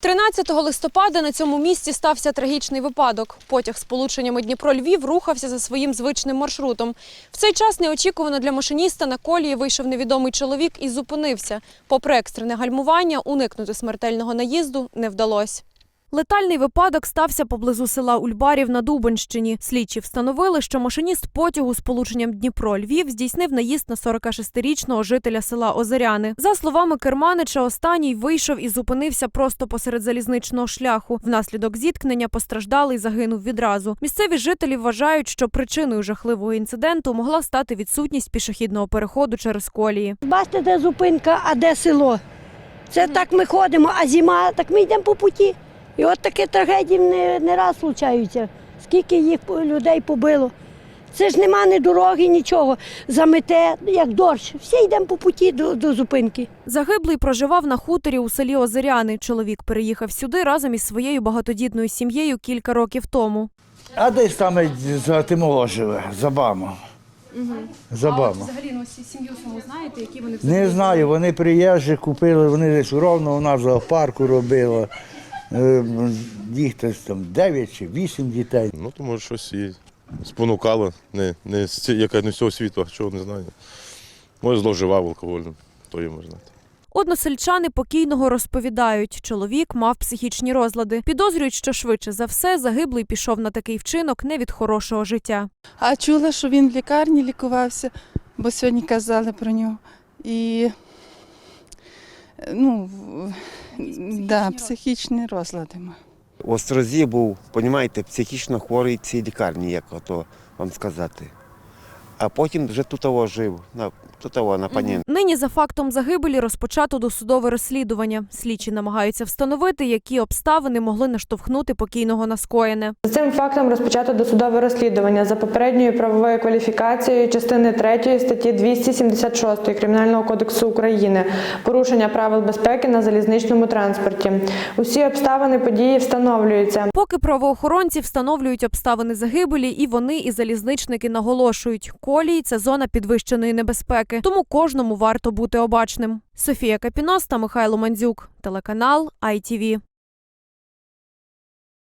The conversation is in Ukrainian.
13 листопада на цьому місці стався трагічний випадок. Потяг з полученнями Дніпро-Львів рухався за своїм звичним маршрутом. В цей час неочікувано для машиніста на колії вийшов невідомий чоловік і зупинився. Попри екстрене гальмування, уникнути смертельного наїзду не вдалося. Летальний випадок стався поблизу села Ульбарів на Дубенщині. Слідчі встановили, що машиніст потягу з полученням Дніпро-Львів здійснив наїзд на 46-річного жителя села Озеряни. За словами керманича, останній вийшов і зупинився просто посеред залізничного шляху. Внаслідок зіткнення постраждалий загинув відразу. Місцеві жителі вважають, що причиною жахливого інциденту могла стати відсутність пішохідного переходу через колії. Бачите, де зупинка, а де село. Це так ми ходимо, а зима, так ми йдемо по путі. І от такі трагедії не, не раз случаються. Скільки їх людей побило. Це ж нема ні дороги, нічого. Замете, як дощ. Всі йдемо по путі до, до зупинки. Загиблий проживав на хуторі у селі Озеряни. Чоловік переїхав сюди разом із своєю багатодітною сім'єю кілька років тому. А десь там за Тимого живе, за Бамом. За Бамом. Взагалі ну, сім'ю саму знаєте, які вони взагалі? Не знаю, вони приїжджі купили, вони десь ровно у нас в зоопарку робили. Е, Їх десь там 9 чи 8 дітей. Ну, то може щось і спонукало, не, не з ці- яка не з цього світу, а чого не знаю. Може, зловживав алкоголем, то є можна знати. Односельчани покійного розповідають, чоловік мав психічні розлади. Підозрюють, що швидше за все загиблий пішов на такий вчинок не від хорошого життя. А чула, що він в лікарні лікувався, бо сьогодні казали про нього. І ну, в- да, психічні розлади. У Острозі був, понімаєте, психічно хворий в цій лікарні, як ото вам сказати. А потім вже тут того жив, на, тут того, на пані. Нині за фактом загибелі розпочато досудове розслідування. Слідчі намагаються встановити, які обставини могли наштовхнути покійного на скоєне. За цим фактом розпочато досудове розслідування за попередньою правовою кваліфікацією частини 3 статті 276 Кримінального кодексу України порушення правил безпеки на залізничному транспорті. Усі обставини події встановлюються. Поки правоохоронці встановлюють обставини загибелі, і вони, і залізничники наголошують, колії це зона підвищеної небезпеки, тому кожному варто бути обачним. Софія Капіноста, Михайло Мандзюк, телеканал ITV.